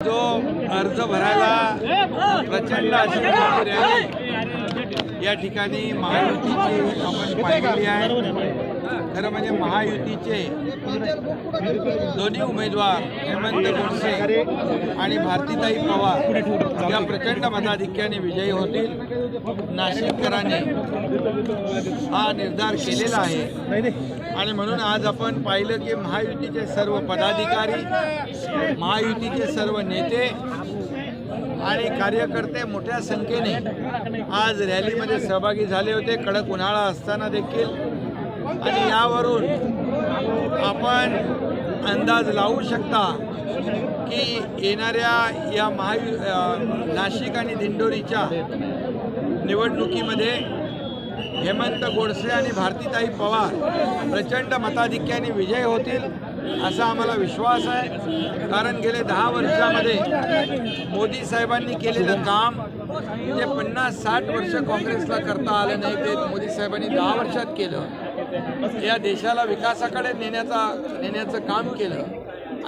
जो अर्ज भरायला प्रचंड अशी रॅली या ठिकाणी महायुतीची आपण पाहिलेली आहे. खरं म्हणजे महायुतीचे दोन्ही उमेदवार हेमंत गोडसे आणि भारतीताई पवार या प्रचंड मताधिक्याने विजयी होतील. नाशिककरांनी हा निर्धार केलेला आहे. आणि म्हणून आज आपण पाहिलं की महायुतीचे सर्व पदाधिकारी महायुतीचे सर्व नेते आणि कार्यकर्ते मोठ्या संख्येने आज रॅलीमध्ये सहभागी झाले होते. कडक उन्हाळा असताना देखील. आणि यावरून आपण अंदाज लावू शकता की येणाऱ्या या महायु नाशिक आणि दिंडोरीच्या निवडणुकीमध्ये हेमंत गोडसे आणि भारतीताई पवार प्रचंड मताधिक्याने विजय होतील. असा आम्हाला विश्वास आहे. कारण गेले दहा वर्षामध्ये मोदी साहेबांनी केलेलं काम जे पन्नास साठ वर्ष काँग्रेसला करता आलं नाही ते मोदी साहेबांनी दहा वर्षात केलं. या देशाला विकासाकडे नेण्याचा नेण्याचं काम केलं.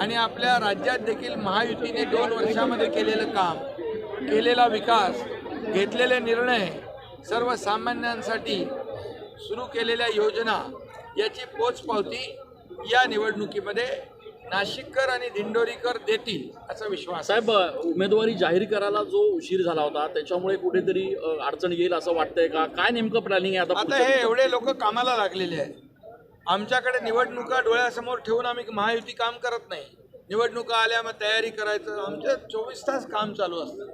आणि आपल्या राज्यात देखील महायुतीने दोन वर्षामध्ये केलेलं काम केलेला विकास घेतलेले निर्णय सर्वसामान्यांसाठी सुरू केलेल्या योजना याची पोचपावती या निवडणुकीमध्ये नाशिककर आणि दिंडोरीकर देतील असा विश्वास. साहेब उमेदवारी जाहीर करायला जो उशीर झाला होता त्याच्यामुळे कुठेतरी अडचण येईल असं वाटतंय का? काय नेमकं प्लॅनिंग आहे आता आता हे एवढे लोक कामाला लागलेले आहेत. आमच्याकडे निवडणुका डोळ्यासमोर ठेवून आम्ही महायुती काम करत नाही. निवडणुका आल्या मग तयारी करायचं. आमचं चोवीस तास काम चालू असतं.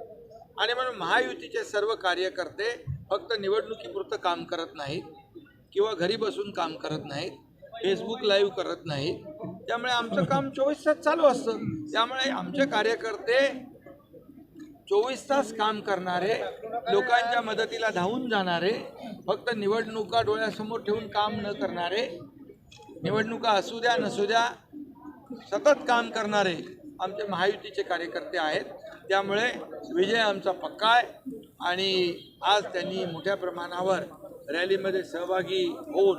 आणि म्हणून महायुतीचे सर्व कार्यकर्ते फक्त निवडणुकीपुरतं काम करत नाहीत किंवा घरी बसून काम करत नाहीत. फेसबुक लाईव्ह करत नाही. त्यामुळे आमचं काम चोवीस तास चालू असतं. त्यामुळे आमचे कार्यकर्ते चोवीस तास काम करणारे लोकांच्या मदतीला धावून जाणारे फक्त निवडणुका डोळ्यासमोर ठेवून काम न करणारे निवडणुका असू द्या नसू द्या सतत काम करणारे आमचे महायुतीचे कार्यकर्ते आहेत. त्यामुळे विजय आमचा पक्का आहे आणि आज त्यांनी मोठ्या प्रमाणावर रॅलीमध्ये सहभागी होऊन